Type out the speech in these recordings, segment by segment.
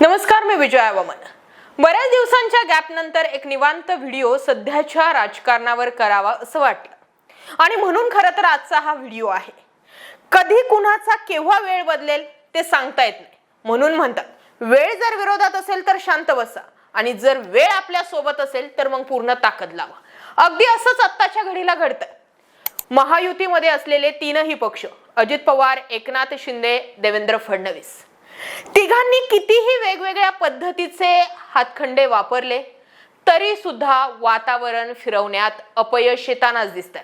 नमस्कार मी विजय वमन. बऱ्याच दिवसांच्या गॅप नंतर एक निवांत व्हिडिओ सध्याच्या राजकारणावर करावा असं वाटलं. आणि म्हणून खरं तर आजचा हा व्हिडिओ आहे. कधी कुणाचा केव्हा वेळ बदलेल ते सांगता येत नाही. म्हणून म्हणतात वेळ जर विरोधात असेल तर शांत बसा. आणि जर वेळ आपल्यासोबत असेल तर मग पूर्ण ताकद लावा. अगदी असंच आत्ताच्या घडीला घडतं महायुतीमध्ये असलेले तीनही पक्ष अजित पवार एकनाथ शिंदे देवेंद्र फडणवीस. तिघांनी कितीही वेगवेगळ्या पद्धतीचे हातखंडे वापरले तरी सुद्धा वातावरण फिरवण्यात अपयश येतानाच दिसत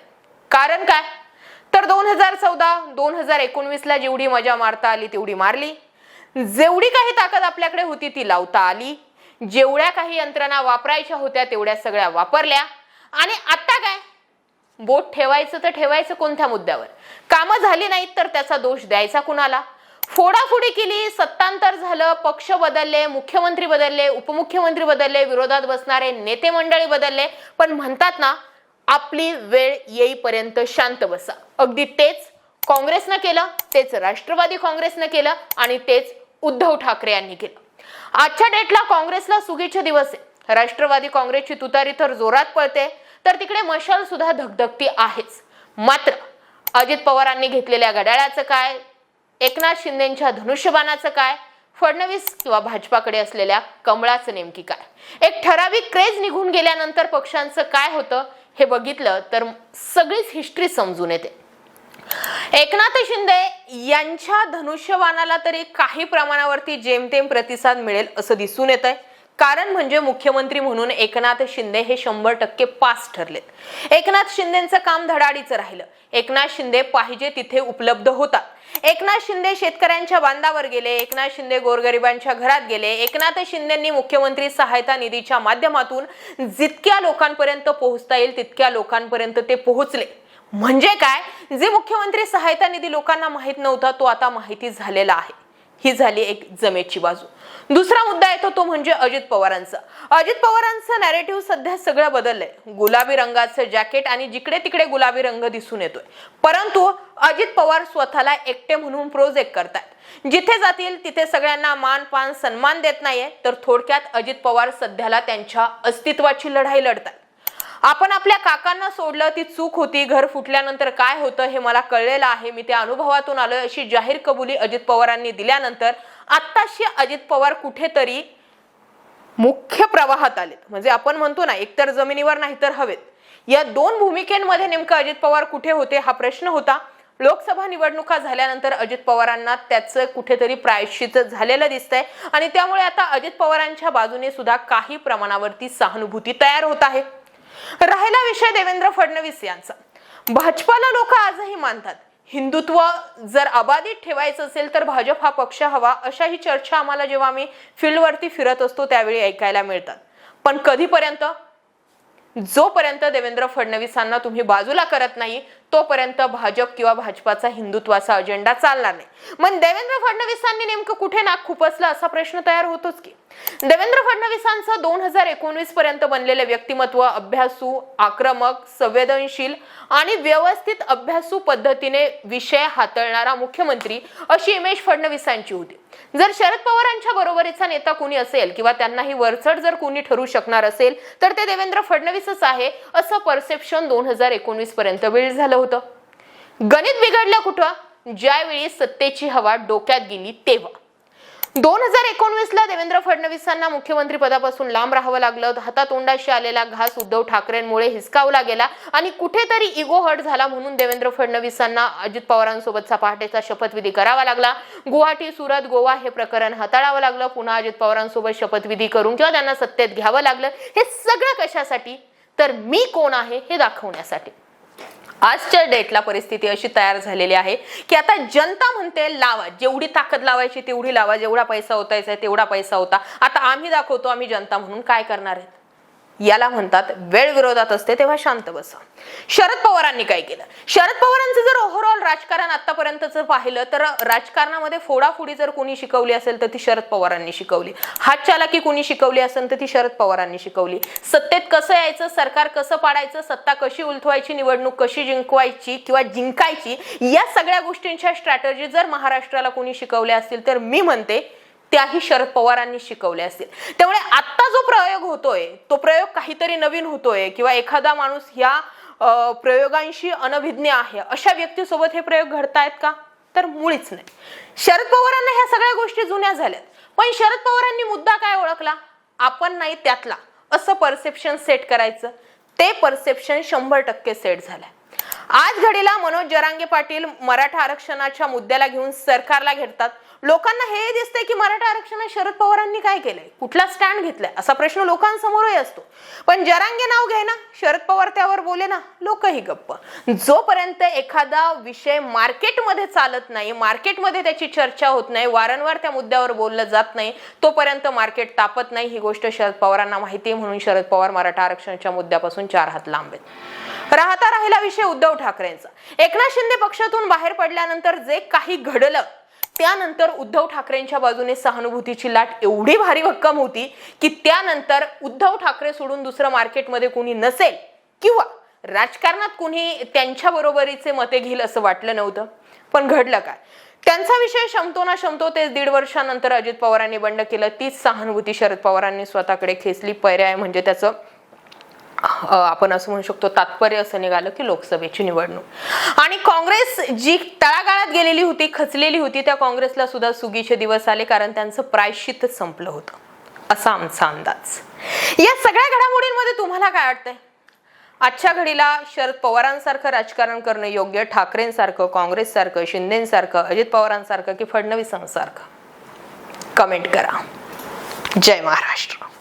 कारण काय? तर दोन हजार चौदा दोन हजार एकोणवीसला जेवढी मजा मारता आली तेवढी मारली. जेवढी काही ताकद आपल्याकडे होती ती लावता आली. जेवढ्या काही यंत्रणा वापरायच्या होत्या तेवढ्या सगळ्या वापरल्या. आणि आता काय? बोट ठेवायचं तर ठेवायचं कोणत्या मुद्द्यावर? कामं झाली नाहीत तर त्याचा दोष द्यायचा कुणाला? फोडाफोडी केली सत्तांतर झालं पक्ष बदलले मुख्यमंत्री बदलले उपमुख्यमंत्री बदलले विरोधात बसणारे नेते मंडळी बदलले. पण म्हणतात ना आपली वेळ येईपर्यंत शांत बसा. अगदी तेच काँग्रेसनं केलं तेच राष्ट्रवादी काँग्रेसनं केलं आणि तेच उद्धव ठाकरे यांनी केलं. आजच्या डेटला काँग्रेसला सुगीचे दिवस आहे. राष्ट्रवादी काँग्रेसची तुतारी तर जोरात पळते तर तिकडे मशाल सुद्धा धगधगती आहेच. मात्र अजित पवारांनी घेतलेल्या घड्याळाचं काय? एकनाथ शिंदेच्या धनुष्यबाणाचं काय? फडणवीस किंवा भाजपाकडे असलेल्या कमळाचं नेमकी काय? एक ठराविक क्रेज निघून गेल्यानंतर पक्षांचं काय होतं हे बघितलं तर सगळीच हिस्ट्री समजून येते. एकनाथ शिंदे यांच्या धनुष्यबाणाला तरी काही प्रमाणावरती जेमतेम प्रतिसाद मिळेल असं दिसून येत आहे कारण म्हणजे मुख्यमंत्री म्हणून एकनाथ शिंदे हे शंभर टक्के पास ठरलेत. एकनाथ शिंदेचं काम धडाडीचं राहिलं. एकनाथ शिंदे पाहिजे तिथे उपलब्ध होतात. एकनाथ शिंदे शेतकऱ्यांच्या बांधावर गेले एकनाथ शिंदे गोरगरिबांच्या घरात गेले एकनाथ शिंदेंनी मुख्यमंत्री सहायता निधीच्या माध्यमातून जितक्या लोकांपर्यंत पोहोचता येईल तितक्या लोकांपर्यंत ते पोहोचले. म्हणजे काय? जे मुख्यमंत्री सहायता निधी लोकांना माहीत नव्हता तो आता माहिती झालेला आहे. ही झाली एक जमेची बाजू. दुसरा मुद्दा येतो तो म्हणजे अजित पवारांचा. अजित पवारांचं नॅरेटिव्ह सध्या सगळं बदललंय. गुलाबी रंगाचं जॅकेट आणि जिकडे तिकडे गुलाबी रंग दिसून येतोय. परंतु अजित पवार स्वतःला एकटे म्हणून प्रोजेक्ट करतात जिथे जातील तिथे सगळ्यांना मान पान सन्मान देत नाहीये तर थोडक्यात अजित पवार सध्याला त्यांच्या अस्तित्वाची लढाई लढतात आपण आपल्या काकांना सोडलं ती चूक होती घर फुटल्यानंतर काय होतं हे मला कळलेलं आहे. मी त्या अनुभवातून आलोय अशी जाहीर कबुली अजित पवारांनी दिल्यानंतर आत्ताशी अजित पवार कुठेतरी मुख्य प्रवाहात आलेत. म्हणजे आपण म्हणतो ना एकतर जमिनीवर नाही तर हवेत. या दोन भूमिकेमध्ये नेमकं अजित पवार कुठे होते हा प्रश्न होता. लोकसभा निवडणुका झाल्यानंतर अजित पवारांना त्याचं कुठेतरी प्रायश्चित झालेलं दिसतंय. आणि त्यामुळे आता अजित पवारांच्या बाजूने सुद्धा काही प्रमाणावरती सहानुभूती तयार होत आहे. राहिला विषय देवेंद्र फडणवीस यांचा. भाजपाला लोक आजही मानतात. हिंदुत्व जर अबाधित ठेवायचं असेल तर भाजप हा पक्ष हवा अशाही चर्चा आम्हाला जेव्हा आम्ही फील्डवरती फिरत असतो त्यावेळी ऐकायला मिळतात. पण कधीपर्यंत? जोपर्यंत देवेंद्र फडणवीसांना तुम्ही बाजूला करत नाही तोपर्यंत भाजप किंवा भाजपाचा हिंदुत्वाचा अजेंडा चालणार नाही. मग देवेंद्र फडणवीसांनी नेमकं कुठे नाक खुपसलं असा प्रश्न तयार होतोच की. देवेंद्र फडणवीसांचं दोन हजार एकोणवीस पर्यंत बनलेले व्यक्तिमत्व अभ्यासू आक्रमक संवेदनशील आणि व्यवस्थित अभ्यासू पद्धतीने विषय हाताळणारा मुख्यमंत्री अशी इमेज फडणवीसांची होती. जर शरद पवारांच्या बरोबरीचा नेता कुणी असेल किंवा त्यांनाही वरचढ जर कुणी ठरू शकणार असेल तर ते देवेंद्र फडणवीसच आहे असं परसेप्शन दोन हजार एकोणवीस पर्यंत वेळ झालं होतं. गणित बिघडलं कुठं? ज्यावेळी सत्तेची हवा डोक्यात गेली तेव्हा. दोन हजार एकोणवीसला देवेंद्र फडणवीसांना मुख्यमंत्री पदापासून लांब राहावं लागलं. हातातोंडाशी आलेला घास उद्धव ठाकरेंमुळे हिसकावला गेला. आणि कुठेतरी इगो हट झाला म्हणून देवेंद्र फडणवीसांना अजित पवारांसोबतचा पहाटेचा शपथविधी करावा लागला. गुवाहाटी सुरत गोवा हे प्रकरण हाताळावं लागलं. पुन्हा अजित पवारांसोबत शपथविधी करून किंवा त्यांना सत्तेत घ्यावं लागलं. हे सगळं कशासाठी? तर मी कोण आहे हे दाखवण्यासाठी. आजच्या डेटला परिस्थिती अशी तयार झालेली आहे की आता जनता म्हणते लावा जेवढी ताकद लावायची तेवढी लावा जेवढा पैसा होतायचा तेवढा पैसा होता आता आम्ही दाखवतो आम्ही जनता म्हणून काय करणार आहेत? याला म्हणतात वेळ विरोधात असते तेव्हा शांत बसा. शरद पवारांनी काय केलं? शरद पवारांचं जर ओव्हरऑल राजकारण आतापर्यंतच पाहिलं तर राजकारणामध्ये फोडाफोडी जर कोणी शिकवली असेल तर ती शरद पवारांनी शिकवली. हात चालाकी कोणी शिकवली असेल तर ती शरद पवारांनी शिकवली. सत्तेत कसं यायचं सरकार कसं पाडायचं सत्ता कशी उलथवायची निवडणूक कशी जिंकवायची किंवा जिंकायची या सगळ्या गोष्टींच्या स्ट्रॅटर्जी जर महाराष्ट्राला कोणी शिकवल्या असतील तर मी म्हणते त्याही शरद पवारांनी शिकवल्या असतील. त्यामुळे आत्ता जो प्रयोग होतोय तो प्रयोग काहीतरी नवीन होतोय किंवा एखादा माणूस ह्या प्रयोगांशी अनभिज्ञ आहे अशा व्यक्तीसोबत हे प्रयोग घडतायत का? तर मुळीच नाही. शरद पवारांना ह्या सगळ्या गोष्टी जुन्या झाल्यात. पण शरद पवारांनी मुद्दा काय ओळखला? आपण नाही त्यातला. असं परसेप्शन सेट करायचं. ते परसेप्शन शंभर टक्के सेट झालंय. आज घडीला मनोज जरांगे पाटील मराठा आरक्षणाच्या मुद्द्याला घेऊन सरकारला घेतात लोकांना हे दिसतंय की मराठा आरक्षणात शरद पवारांनी काय केलंय? कुठला स्टँड घेतलाय? असा प्रश्न लोकांसमोरही असतो. पण जरांगे नाव घे ना. शरद पवार त्यावर बोले ना लोकही गप्प. जोपर्यंत एखादा विषय मार्केटमध्ये चालत नाही मार्केटमध्ये त्याची चर्चा होत नाही वारंवार त्या मुद्द्यावर बोललं जात नाही तोपर्यंत मार्केट तापत नाही. ही गोष्ट शरद पवारांना माहिती आहे. म्हणून शरद पवार मराठा आरक्षणाच्या मुद्द्यापासून चार हात लांब आहेत राहता राहिला विषय उद्धव ठाकरेंचा. एकनाथ शिंदे पक्षातून बाहेर पडल्यानंतर जे काही घडलं त्यानंतर उद्धव ठाकरेंच्या बाजूने सहानुभूतीची लाट एवढी भारी भक्कम होती की त्यानंतर उद्धव ठाकरे सोडून दुसरं मार्केटमध्ये कुणी नसेल किंवा राजकारणात कुणी त्यांच्या बरोबरीचे मते घेईल असं वाटलं नव्हतं. पण घडलं काय? त्यांचा विषय शमतो ना शमतो ते दीड वर्षानंतर अजित पवारांनी बंड केलं. तीच सहानुभूती शरद पवारांनी स्वतःकडे खेचली. पर्याय म्हणजे त्याचं आपण असं म्हणू शकतो तात्पर्य असं निघालं की लोकसभेची निवडणूक. आणि काँग्रेस जी तळागाळात गेलेली होती खचलेली होती त्या काँग्रेसला सुद्धा सुगीचे दिवस आले कारण त्यांचं प्रायश्चित संपलं होतं. असा आमचा अंदाज. या सगळ्या घडामोडींमध्ये तुम्हाला काय वाटतंय? आजच्या घडीला शरद पवारांसारखं राजकारण करणं योग्य ठाकरेंसारखं काँग्रेससारखं शिंदेसारखं अजित पवारांसारखं की फडणवीसांसारखं? कमेंट करा. जय महाराष्ट्र.